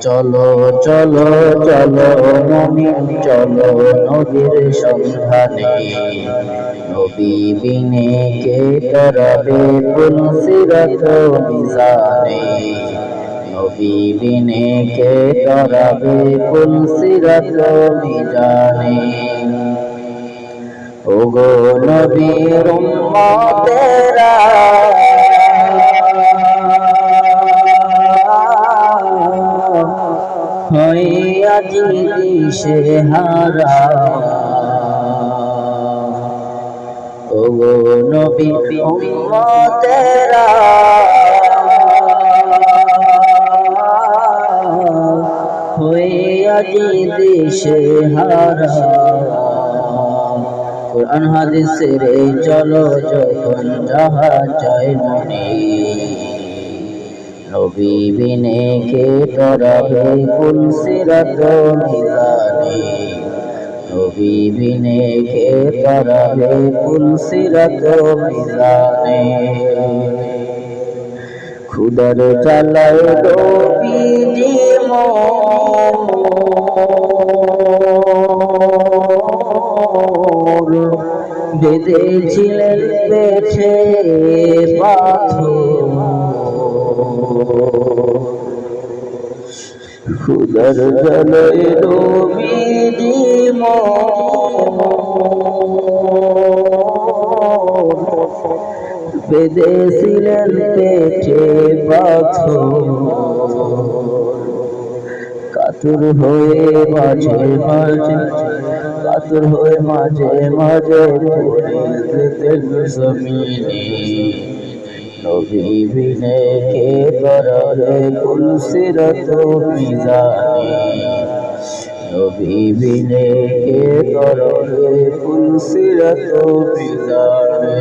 চলো চলো চলো মমিন চলো নবীর সন্ধানে। নবী বিনে কে তরাবে কুল সিরাত মিজানে? নবী বিনে কে তরাবে কুল সিরাত মিজানে? ওগো নবীর উম্মতেরা ওগো নবী উম্মতেরা। হইয়া দিশে হারা। কোরআন হাদিসে রে চলো যখন যাহা চাই মনে। নবী বিনে কে তরাবে কুল সিরাত মিজানে নবী বিনে কে তরাবে কুল সিরাত মিজানে খুদার চালায় নবী মোর বেঁধেছিলেন পেছে পাথর। খুদার জলয় রবি বেঁধেছিলেন পেটে পাথর। কাতুর হয়ে মাঝে মাঝে, কাতুর হয়ে মাঝে মাঝে জমিনে। নবী বিনে কে করবে কুল সিরত মিজানে কে করবে কুল সিরত মিজানে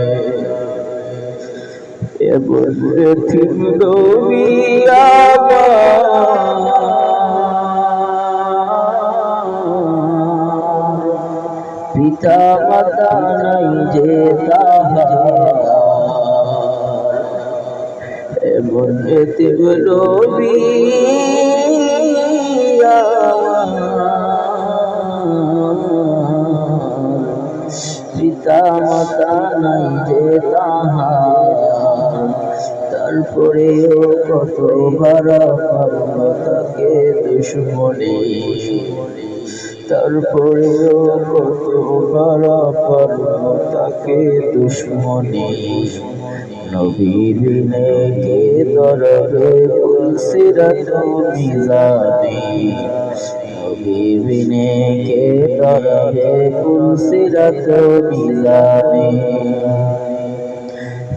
এবার পৃথিব নবী এতিম নবী পিতা মাতা নাই যে তাহার তারপরেও কত ভাড়া পারল তাকে দুশ্মনে তারপরেও তাকে দুশ্মনে। নবী বিনে কে দরবে কুলসিরাত মিজানে নবী বিনে কে দরবে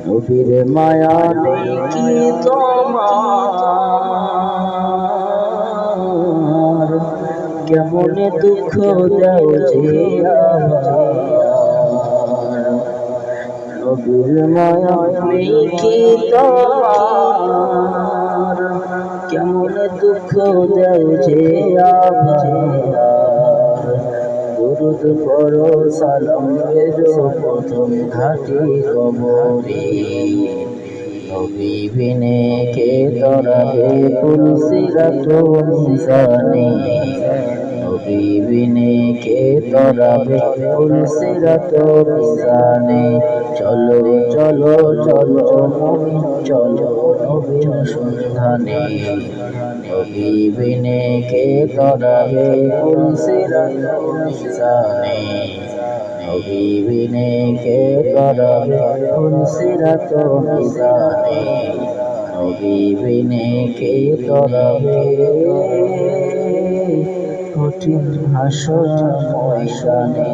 নবীর মায়া নেই কি তোমার? কেমন দুঃখ দাও যে নবীর মায়া কেমন দুঃখ দাও যে দুরুদ পড়ো, সালাম বেজো প্রথম ঘাটি কবরে। নবী বিনে কে তরাবে তুলসিরাত মিজানে নবী বিনে কে তরাবে তুলসিরাত মিজানে চলো চলো চলো নবীন চলো, নবীন সন্ধানে। নবী বিনে কে তরাবে নবী বিনে কে তরাবে তুলসিরাত মিজানে নবী বিনে কে ময়সানে